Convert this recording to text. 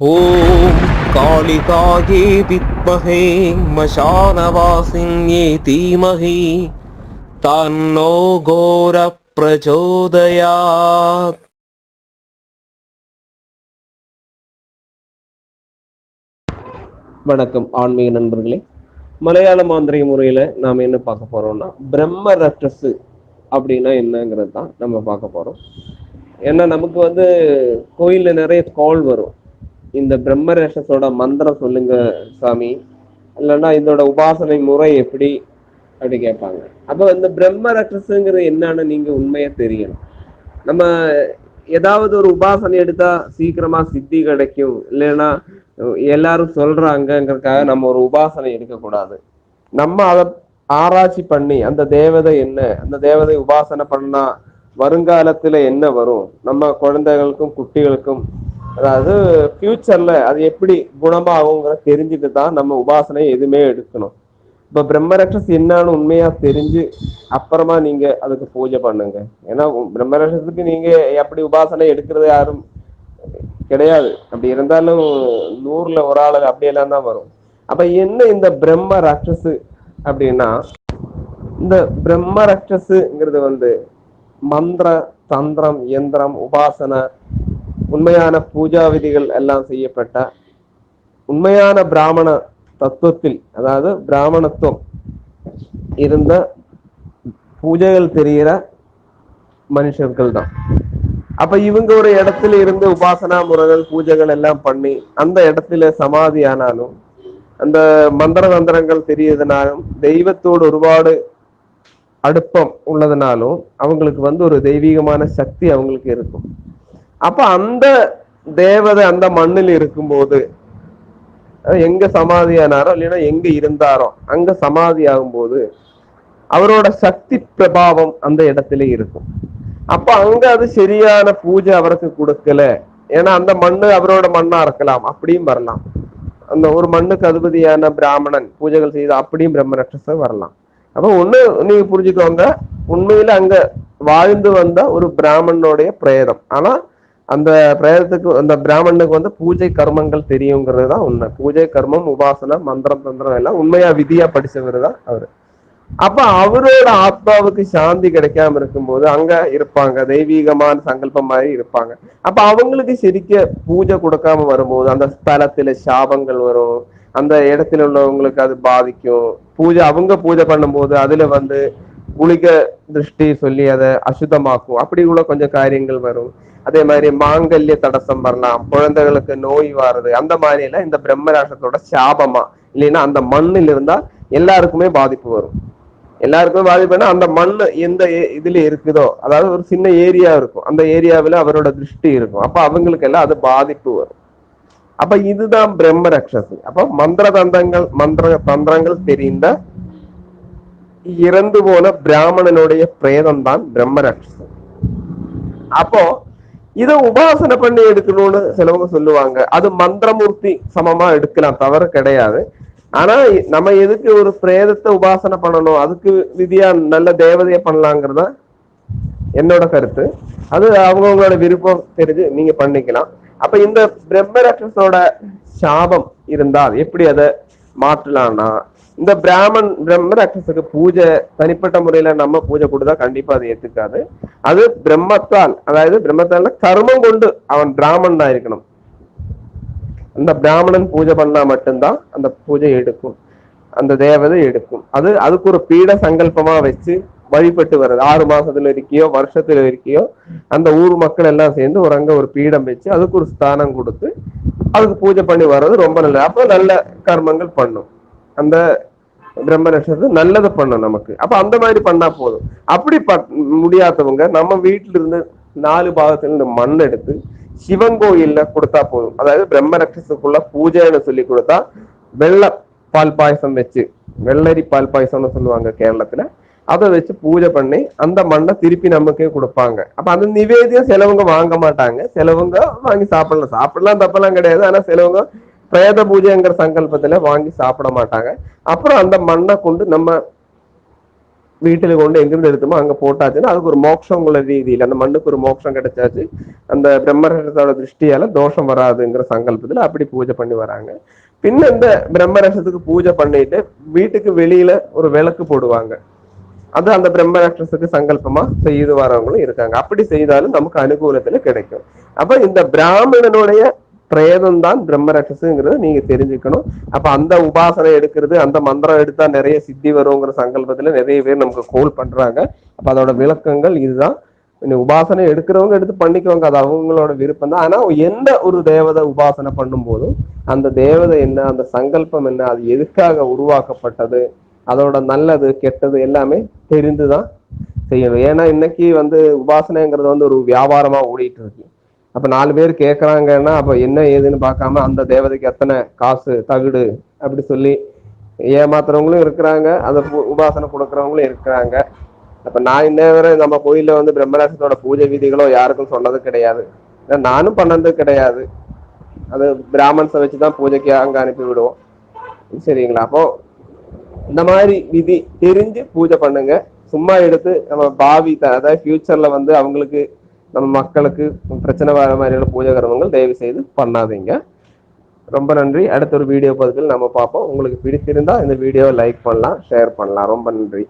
ॐ कालिकायै विद्महे मशानवासिन्ये धीमहि तन्नो घोरप्रचोदयात् வணக்கம் ஆன்மீக நண்பர்களே மலையாள மாந்திரிக முறையில நாம என்ன பார்க்க போறோம்னா பிரம்ம ரட்சசு அப்படின்னா என்னங்கிறது தான் நம்ம பார்க்க போறோம் ஏன்னா நமக்கு வந்து கோயில்ல நிறைய கால் வரும் இந்த பிரம்ம ரட்சஸோட மந்திரம் சொல்லுங்க சாமி. இல்லைன்னா இதோட உபாசனை முறை எப்படி அப்படி கேட்பாங்க. அப்ப இந்த பிரம்ம ரட்சஸுங்கிறது என்னன்னு நீங்க உண்மையா தெரியணும். நம்ம ஏதாவது ஒரு உபாசனை எடுத்தா சீக்கிரமா சித்தி கிடைக்கும். இல்லைன்னா எல்லாரும் சொல்றாங்கிறதுக்காக நம்ம ஒரு உபாசனை எடுக்கக்கூடாது. நம்ம அதை ஆராய்ச்சி பண்ணி அந்த தேவதை என்ன அந்த தேவதை உபாசனை பண்ணா வருங்காலத்துல என்ன வரும்? நம்ம குழந்தைகளுக்கும் குட்டிகளுக்கும் அதாவது ஃபியூச்சர்ல அது எப்படி குணமாகுங்கிற தெரிஞ்சுட்டு தான் நம்ம உபாசனை எதுவுமே எடுக்கணும். இப்ப பிரம்மரக்ஷஸ் என்னன்னு உண்மையா தெரிஞ்சு அப்புறமா நீங்க அதுக்கு பூஜை பண்ணுங்க. ஏன்னா பிரம்மரக்ஷத்துக்கு நீங்க எப்படி உபாசனை எடுக்கிறது யாரும் கிடையாது. அப்படி இருந்தாலும் நூறுல ஒரு ஆளு அப்படியெல்லாம் தான் வரும். அப்ப என்ன இந்த பிரம்ம ராட்சசு அப்படின்னா இந்த பிரம்ம ராட்சசுங்கிறது வந்து மந்திர தந்திரம் எந்திரம் உபாசனை உண்மையான பூஜா விதிகள் எல்லாம் செய்யப்பட்ட உண்மையான பிராமண தத்துவத்தில் அதாவது பிராமணத்துவம் இருந்த பூஜைகள் தெரிகிற மனுஷர்கள் தான் அப்ப இவங்க ஒரு இடத்துல இருந்து உபாசனா முறைகள் பூஜைகள் எல்லாம் பண்ணி அந்த இடத்துல சமாதி ஆனாலும் அந்த மந்திர தந்திரங்கள் தெரியறதுனாலும் தெய்வத்தோடு ஒருபாடு அடுப்பம் உள்ளதுனாலும் அவங்களுக்கு வந்து ஒரு தெய்வீகமான சக்தி அவங்களுக்கு இருக்கும். அப்ப அந்த தேவதை அந்த மண்ணில் இருக்கும்போது எங்க சமாதியானாரோ இல்லைன்னா எங்க இருந்தாரோ அங்க சமாதி ஆகும்போது அவரோட சக்தி பிரபாவம் அந்த இடத்துல இருக்கும். அப்ப அங்க அது சரியான பூஜை அவருக்கு கொடுக்கல. ஏன்னா அந்த மண்ணு அவரோட மண்ணா இருக்கலாம் அப்படியும் வரலாம். அந்த ஒரு மண்ணுக்கு அதிபதியான பிராமணன் பூஜைகள் செய்து அப்படியும் பிரம்மரட்சச வரலாம். அப்ப ஒண்ணு நீங்க புரிஞ்சுக்கோங்க உண்மையில அங்க வாழ்ந்து வந்த ஒரு பிராமணனுடைய பிரேதம். ஆனா அந்த பிரேதத்துக்கு அந்த பிராமணனுக்கு வந்து பூஜை கர்மங்கள் தெரியுங்கிறது தான் உண்மை. பூஜை கர்மம் உபாசனை மந்திரம் தந்திரம் எல்லாம் உண்மையா விதியா படிச்சவர் தான் அவரு. அப்ப அவரோட ஆத்மாவுக்கு சாந்தி கிடைக்காம இருக்கும்போது அங்க இருப்பாங்க. தெய்வீகமான சங்கல்பம் மாதிரி இருப்பாங்க. அப்ப அவங்களுக்கு சரிக்க பூஜை கொடுக்காம வரும்போது அந்த ஸ்தலத்துல சாபங்கள் வரும். அந்த இடத்துல உள்ளவங்களுக்கு அது பாதிக்கும். பூஜை அவங்க பூஜை பண்ணும்போது அதுல வந்து குளிக திருஷ்டி சொல்லி அதை அசுத்தமாக்கும். அப்படி உள்ள கொஞ்சம் காரியங்கள் வரும். அதே மாதிரி மாங்கல்ய தடசம் வரலாம். குழந்தைகளுக்கு நோய் வர்றது அந்த மாதிரி எல்லாம் இந்த பிரம்மராசத்தோட சாபமா இல்லைன்னா அந்த மண்ணில் இருந்தா எல்லாருக்குமே பாதிப்பு வரும். எல்லாருக்குமே பாதிப்புனா அந்த மண் எந்த இதுல இருக்குதோ அதாவது ஒரு சின்ன ஏரியா இருக்கும். அந்த ஏரியாவில அவரோட திருஷ்டி இருக்கும். அப்ப அவங்களுக்கு எல்லாம் அது பாதிப்பு வரும். அப்ப இதுதான் பிரம்ம ரக்ஷசி அப்ப மந்திர தந்தங்கள் மந்திர தந்திரங்கள் தெரிந்த இறந்து போன பிராமணனுடைய பிரேதம் தான் பிரம்ம அப்போ இதை உபாசனை பண்ணி எடுக்கணும்னு சிலவங்க சொல்லுவாங்க. அது மந்திரமூர்த்தி சமமா எடுக்கலாம் தவறு கிடையாது. ஆனா நம்ம எதுக்கு ஒரு பிரேதத்தை உபாசனை பண்ணணும்? அதுக்கு விதியா நல்ல தேவதையை பண்ணலாங்கிறத? என்னோட கருத்து. அது அவங்கவுங்களோட விருப்பம் தெரிஞ்சு நீங்க பண்ணிக்கலாம். அப்ப இந்த பிரம்மராட்சஸோட சாபம் இருந்தால் எப்படி அதை மாற்றலாம்னா இந்த பிராமன் பிரம்ம ராட்சசுக்கு பூஜை தனிப்பட்ட முறையில நம்ம பூஜை கொடுத்தா கண்டிப்பா அதை ஏத்துக்காது. அது பிரம்மத்தால் அதாவது பிரம்மத்தால் கர்மம் கொண்டு அவன் பிராமணனா இருக்கணும். அந்த பிராமணன் பூஜை பண்ணா மட்டும்தான் அந்த பூஜை எடுக்கும். அந்த தேவதை எடுக்கும். அது அதுக்கு ஒரு பீட சங்கல்பமா வச்சு வழிபட்டு வர்றது. ஆறு மாசத்துல இருக்கியோ வருஷத்துல இருக்கியோ அந்த ஊர் மக்கள் எல்லாம் சேர்ந்து ஒரு அங்க ஒரு பீடம் வச்சு அதுக்கு ஒரு ஸ்தானம் கொடுத்து அதுக்கு பூஜை பண்ணி வர்றது ரொம்ப நல்லது. அப்போ நல்ல கர்மங்கள் பண்ணும். அந்த பிரம்ம நட்சத்திரம் நல்லதை பண்ணும் நமக்கு. அப்ப அந்த மாதிரி பண்ணா போதும். அப்படி முடியாதவங்க நம்ம வீட்டுல இருந்து நாலு பாகத்துல இருந்து மண் எடுத்து சிவன் கோயில்ல கொடுத்தா போதும். அதாவது பிரம்ம ரட்சத்துக்குள்ள பூஜைன்னு சொல்லி கொடுத்தா வெள்ள பால் பாயசம் வச்சு வெள்ளரி பால் பாயசம்னு சொல்லுவாங்க கேரளத்துல. அதை வச்சு பூஜை பண்ணி அந்த மண்ணை திருப்பி நமக்கே கொடுப்பாங்க. அப்ப அந்த நிவேதியம் சிலவங்க வாங்க மாட்டாங்க. சிலவங்க வாங்கி சாப்பிடலாம். சாப்பிடலாம் தப்பெல்லாம் கிடையாது. ஆனா சிலவங்க பிரேத பூஜைங்கிற சங்கல்பத்துல வாங்கி சாப்பிட மாட்டாங்க. அப்புறம் அந்த மண்ணை கொண்டு நம்ம வீட்டுல கொண்டு எங்கிருந்து எடுத்தோமோ அங்க போட்டாச்சுன்னா அதுக்கு ஒரு மோட்சங்கிற ரீதியில அந்த மண்ணுக்கு ஒரு மோட்சம் கிடைச்சாச்சு. அந்த பிரம்மரசத்தோட திருஷ்டியால தோஷம் வராதுங்கிற சங்கல்பத்துல அப்படி பூஜை பண்ணி வராங்க. பின்ன இந்த பிரம்மரசத்துக்கு பூஜை பண்ணிட்டு வீட்டுக்கு வெளியில ஒரு விளக்கு போடுவாங்க. அது அந்த பிரம்மராட்சஸுக்கு சங்கல்பமா செய்து வரவங்களும் இருக்காங்க. அப்படி செய்தாலும் நமக்கு அனுகூலத்துல கிடைக்கும். அப்ப இந்த பிராமணனுடைய பிரேதம் தான் பிரம்மராட்சஸுங்கிறத நீங்க தெரிஞ்சுக்கணும். அப்ப அந்த உபாசனை எடுக்கிறது அந்த மந்திரம் எடுத்தா நிறைய சித்தி வருங்கிற சங்கல்பத்துல நிறைய பேர் நமக்கு கோல் பண்றாங்க. அப்ப அதோட விளக்கங்கள் இதுதான். உபாசனை எடுக்கிறவங்க எடுத்து பண்ணிக்கவங்க. அது அவங்களோட விருப்பம் தான். ஆனா எந்த ஒரு தேவதை உபாசனை பண்ணும்போதும் அந்த தேவதை என்ன அந்த சங்கல்பம் என்ன அது எதுக்காக உருவாக்கப்பட்டது அதோட நல்லது கெட்டது எல்லாமே தெரிந்துதான் செய்யணும். ஏன்னா இன்னைக்கு வந்து உபாசனைங்கிறது வந்து ஒரு வியாபாரமா ஓடிட்டு இருக்கு. அப்ப நாலு பேர் கேட்கறாங்கன்னா அப்ப என்ன ஏதுன்னு பார்க்காம அந்த தேவதைக்கு எத்தனை காசு தகுடு அப்படி சொல்லி ஏமாத்துறவங்களும் இருக்கிறாங்க அதை உபாசனை கொடுக்கறவங்களும் இருக்கிறாங்க. அப்ப நான் இன்ன வரை நம்ம கோயில்ல வந்து பிரம்மராசத்தோட பூஜை விதிகளோ யாருக்கும் சொன்னது கிடையாது. நானும் பண்ணது கிடையாது. அது பிராமன்ஸை வச்சுதான் பூஜைக்கு அங்க அனுப்பி விடுவோம். சரிங்களா? அப்போ இந்த மாதிரி விதி தெரிஞ்சு பூஜை பண்ணுங்க. சும்மா எடுத்து நம்ம பாவி த- அதாவது ஃபியூச்சர்ல வந்து அவங்களுக்கு நம்ம மக்களுக்கு பிரச்சனை வர மாதிரியான பூஜை கர்மங்கள் தயவு செய்து பண்ணாதீங்க. ரொம்ப நன்றி. அடுத்த ஒரு வீடியோ பதிவில் நம்ம பார்ப்போம். உங்களுக்கு பிடித்திருந்தா இந்த வீடியோவை லைக் பண்ணலாம் ஷேர் பண்ணலாம். ரொம்ப நன்றி.